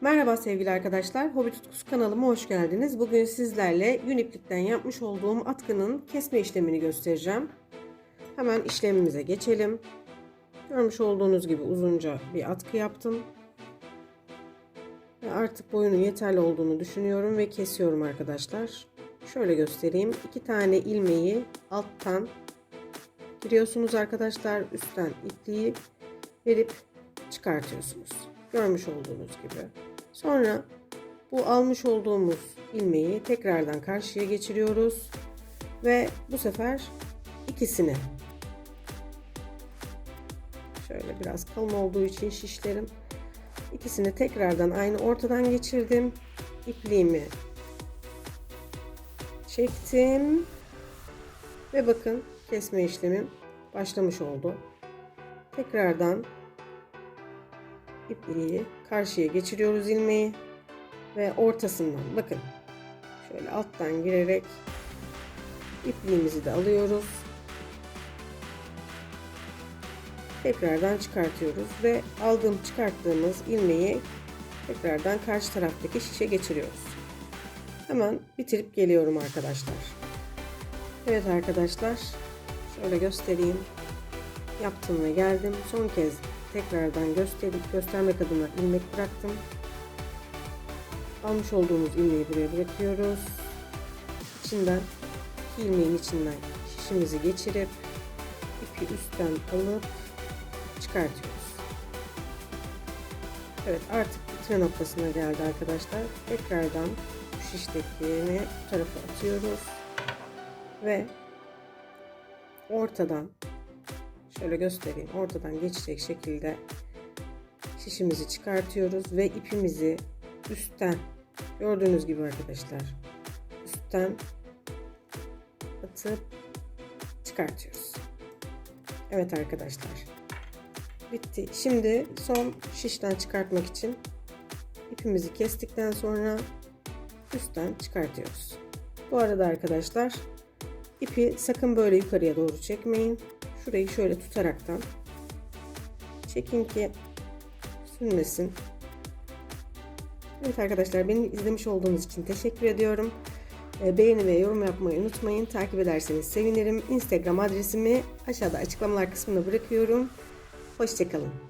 Merhaba sevgili arkadaşlar, Hobi Tutkusu kanalıma hoş geldiniz. Bugün sizlerle yün iplikten yapmış olduğum atkının kesme işlemini göstereceğim. Hemen işlemimize geçelim. Görmüş olduğunuz gibi uzunca bir atkı yaptım. Ve artık boyunun yeterli olduğunu düşünüyorum ve kesiyorum arkadaşlar. Şöyle göstereyim. İki tane ilmeği alttan giriyorsunuz arkadaşlar. Üstten ipliği verip çıkartıyorsunuz. Görmüş olduğunuz gibi. Sonra bu almış olduğumuz ilmeği tekrardan karşıya geçiriyoruz. Ve bu sefer ikisini şöyle biraz kalın olduğu için şişlerim ikisini tekrardan aynı ortadan geçirdim. İpliğimi çektim. Ve bakın kesme işlemim başlamış oldu. Tekrardan ipliği karşıya geçiriyoruz ilmeği ve ortasından bakın şöyle alttan girerek ipliğimizi de alıyoruz. Tekrardan çıkartıyoruz ve aldığım çıkarttığımız ilmeği tekrardan karşı taraftaki şişe geçiriyoruz. Hemen bitirip geliyorum arkadaşlar. Evet arkadaşlar şöyle göstereyim. Yaptım ve geldim. Son kez tekrardan gösterip göstermek adına ilmek bıraktım. Almış olduğumuz ilmeği buraya bırakıyoruz. İçinden ilmeğin içinden şişimizi geçirip ipi üstten alıp çıkartıyoruz. Evet artık bitirme noktasına geldi arkadaşlar. Tekrardan bu şiştekini bu tarafa atıyoruz. Ve ortadan şöyle göstereyim ortadan geçecek şekilde şişimizi çıkartıyoruz ve ipimizi üstten gördüğünüz gibi arkadaşlar üstten atıp çıkartıyoruz. Evet arkadaşlar bitti. Şimdi son şişten çıkartmak için ipimizi kestikten sonra üstten çıkartıyoruz. Bu arada arkadaşlar ipi sakın böyle yukarıya doğru çekmeyin. Şurayı şöyle tutaraktan çekin ki sünmesin. Evet arkadaşlar beni izlemiş olduğunuz için teşekkür ediyorum. Ee, Beğeni ve yorum yapmayı unutmayın. Takip ederseniz sevinirim. Instagram adresimi aşağıda açıklamalar kısmına bırakıyorum. Hoşçakalın.